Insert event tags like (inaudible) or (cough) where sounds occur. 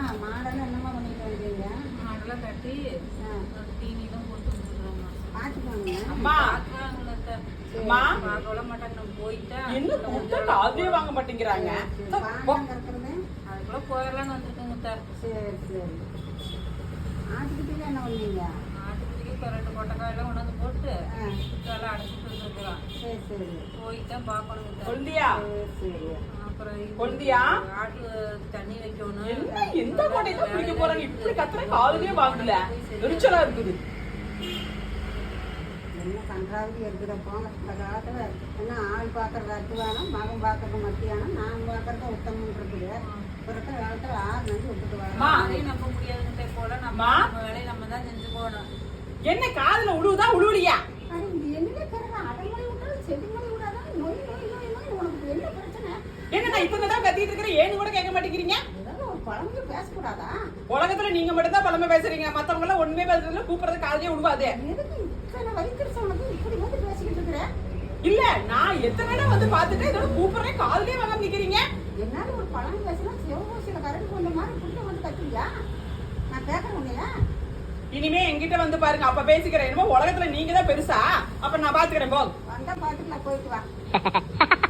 அம்மா மாடெல்லாம் என்னம்மா பண்ணிட்டு வந்தீங்க? மாடெல்லாம் கட்டி தீனிலாம் போட்டு விட்டுருவோம்மா. பார்த்துக்கோங்க. அம்மா. அம்மா விட மாட்டாங்க நம்ம போயிட்டா. என்ன கூப்பிட்டா காதலே வாங்க மாட்டேங்கிறாங்க? அதுக்குள்ள போயிடலாம்னு வந்திருக்கோங்க. சரி சரி. ஆட்டுக்கிட்டே என்ன பண்ணீங்க? இப்ப ரெண்டு கொட்டைக்காயெல்லாம் கொண்டாந்து போட்டு சுத்தாலாம் அடைச்சிட்டு வந்துருக்குறோம் சரி சரி. போயிட்டா பார்க்கணுங்க அத்தை. கொல்லியா அப்புறம் கொல்லியா? ஆட்டு தண்ணி வைக்கணும். என்ன? எந்த கோட்டையை தான் பிடிக்க போறாங்க? இப்படி கத்துற காதலே வாங்கல எரிச்சலா இருக்குது. என்ன கன்றாவது இருக்கிற போங்க இந்த காலத்தில் என்ன ஆள் பார்க்கறது அத்துவானம் மகன் பார்க்கறது மத்தியானம் நான் பார்க்கறது உத்தமம் இருக்குது. இருக்கிற காலத்தில் ஆறு நன்றி விட்டுட்டு. வரோம் அதையும் நம்ப முடியாதுங்க போல. நம்ம வேலையை நம்ம தான் செஞ்சு போகணும். என்ன காதுல உழுவுதா உழுவுலியா? அட, இது என்னங்க கருது? அடமொழி விட்டாலும் செடிமொழி விடாதான் நோய் நோய் நோய் நோய் உனக்கு என்ன பிரச்சனை? என்ன நான் இப்ப தான் கத்திட்டு இருக்கிறேன் ஏன்னு கூட கேட்க மாட்டேங்கிறீங்க? குழந்தைய பேசக்கூடாதா? உலகத்துல நீங்க மட்டும் தான் பழமை பேசுறீங்க. மத்தவங்க எல்லாம் ஒண்ணுமே பேசுறதுல கூப்பிடுறது காதலே இருக்கிற? இல்ல நான் எத்தனை வந்து பாத்துட்டு இதோட கூப்பிடுறேன் காதலே வாங்க நிக்கிறீங்க? என்னால ஒரு பழம் பேசினா சிவகோசியில கரண்ட் கொண்ட மாதிரி புள்ள வந்து கத்துறியா நான் கேட்கறேன் உன்னையா. இனிமே என்கிட்ட வந்து பாருங்க அப்ப பேசிக்கிறேன். என்னமோ உலகத்துல நீங்க தான் பெருசா. அப்ப நான் பாத்துக்கிறேன் போங்க. வந்தா பாத்துக்கலாம் போயிட்டு வா. (laughs)